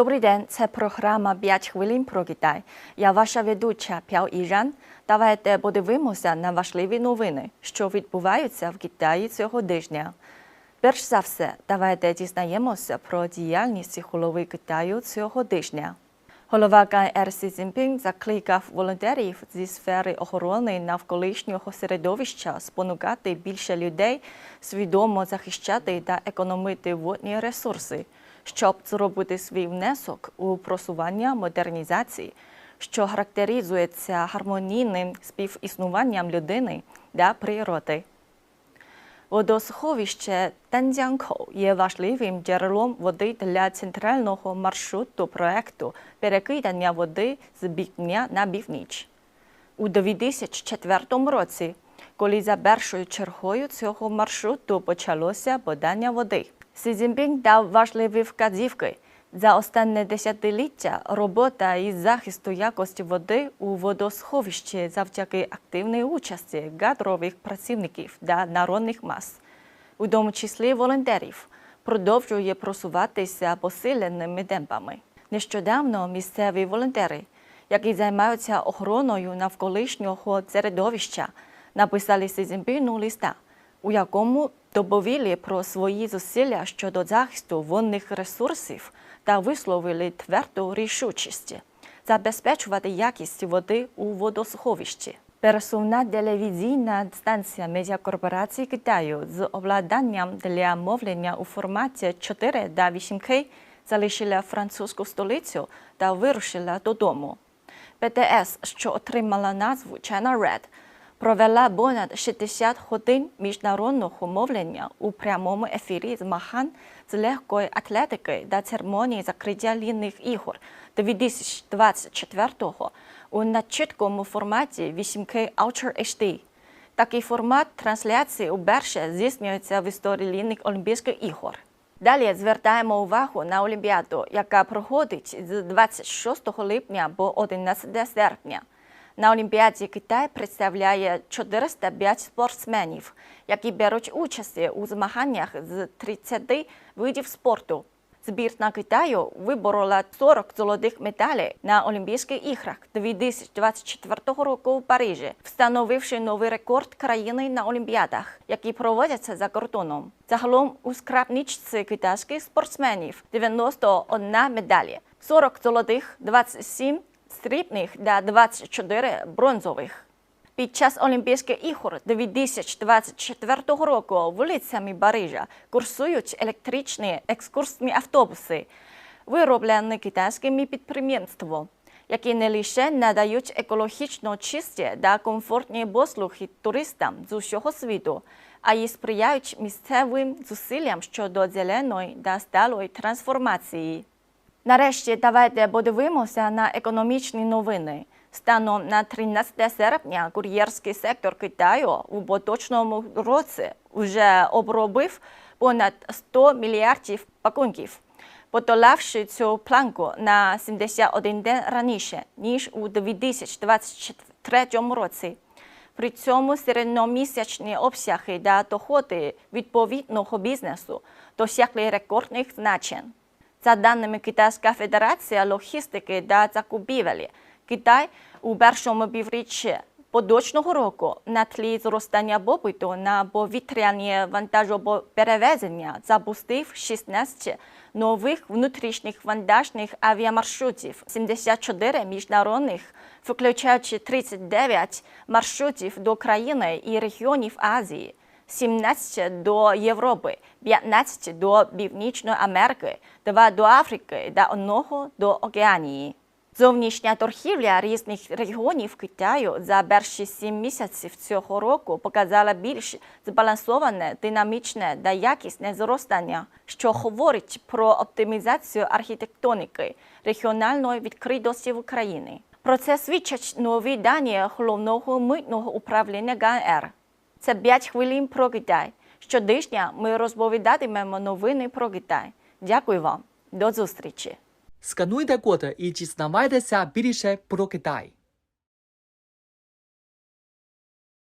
Добрий день, це програма «5 хвилин про Китай. Я ваша ведуча Пяо Іжан. Давайте подивимося на важливі новини, що відбуваються в Китаї цього тижня. Перш за все, давайте дізнаємося про діяльність голови Китаю цього тижня. Голова КНР Сі Цзіньпін закликав волонтерів зі сфери охорони навколишнього середовища спонукати більше людей свідомо захищати та економити водні ресурси, щоб зробити свій внесок у просування модернізації, що характеризується гармонійним співіснуванням людини та природи. Водосховище Танзянко є важливим джерелом води для центрального маршруту проекту перекидання води з півдня на північ. У 2004 році, коли за першою чергою цього маршруту почалося подання води, Сі Цзіньпін дав важливі вказівки. За останнє десятиліття робота із захисту якості води у водосховищі завдяки активній участі кадрових працівників та народних мас, у тому числі волонтерів, продовжує просуватися посиленими темпами. Нещодавно місцеві волонтери, які займаються охороною навколишнього середовища, написали Сі листа, у якому доповіли про свої зусилля щодо захисту водних ресурсів та висловили тверду рішучість забезпечувати якість води у водосховищі. Пересувна телевізійна станція медіакорпорації Китаю з обладнанням для мовлення у форматі 4 та 8К залишила французьку столицю та вирушила додому. ПТС, що отримала назву China Red, провела понад 60 годин міжнародного мовлення у прямому ефірі змагань з легкої атлетики та церемонії закриття лінних ігор 2024-го у начіткому форматі 8K Ultra HD. Такий формат трансляції уперше здійснюється в історії лінних Олімпійських ігор. Далі звертаємо увагу на Олімпіаду, яка проходить з 26 липня по 11 серпня. На Олімпіаді Китай представляє 405 спортсменів, які беруть участь у змаганнях з 30 видів спорту. Збірна Китаю виборола 40 золотих медалей на Олімпійських іграх 2024 року у Парижі, встановивши новий рекорд країни на Олімпіадах, які проводяться за кордоном. Загалом у скрабничці китайських спортсменів 91 медалі, 40 золотих, 27 срібних та 24 бронзових. Під час Олімпійських ігор 2024 року вулицями Парижа курсують електричні екскурсні автобуси, вироблені китайськими підприємствами, які не лише надають екологічно чисті та комфортні послуги туристам з усього світу, а й сприяють місцевим зусиллям щодо зеленої та сталої трансформації. Нарешті давайте подивимося на економічні новини. Станом на 13 серпня кур'єрський сектор Китаю у поточному році вже обробив понад 100 мільярдів пакунків, подолавши цю планку на 71 день раніше, ніж у 2023 році. При цьому середньомісячні обсяги та доходи відповідного бізнесу досягли рекордних значень. За даними Китайська Федерація логістики та закупівель, Китай у першому півріччі поточного року на тлі зростання попиту на повітряні вантажоперевезення запустив 16 нових внутрішніх вантажних авіамаршрутів, 74 міжнародних, включаючи 39 маршрутів до країни і регіонів Азії. 17 до Європи, 15 до Північної Америки, 2 до Африки та 1 до Океанії. Зовнішня торгівля різних регіонів Китаю за перші сім місяців цього року показала більш збалансоване, динамічне та якісне зростання, що говорить про оптимізацію архітектоніки регіональної відкритості в Україні. Про це свідчать нові дані головного митного управління ГНР. Це 5 хвилин про Китай. Щодня ми розповідатимемо новини про Китай. Дякую вам. До зустрічі! Скануйте код і дізнавайтеся більше про Китай.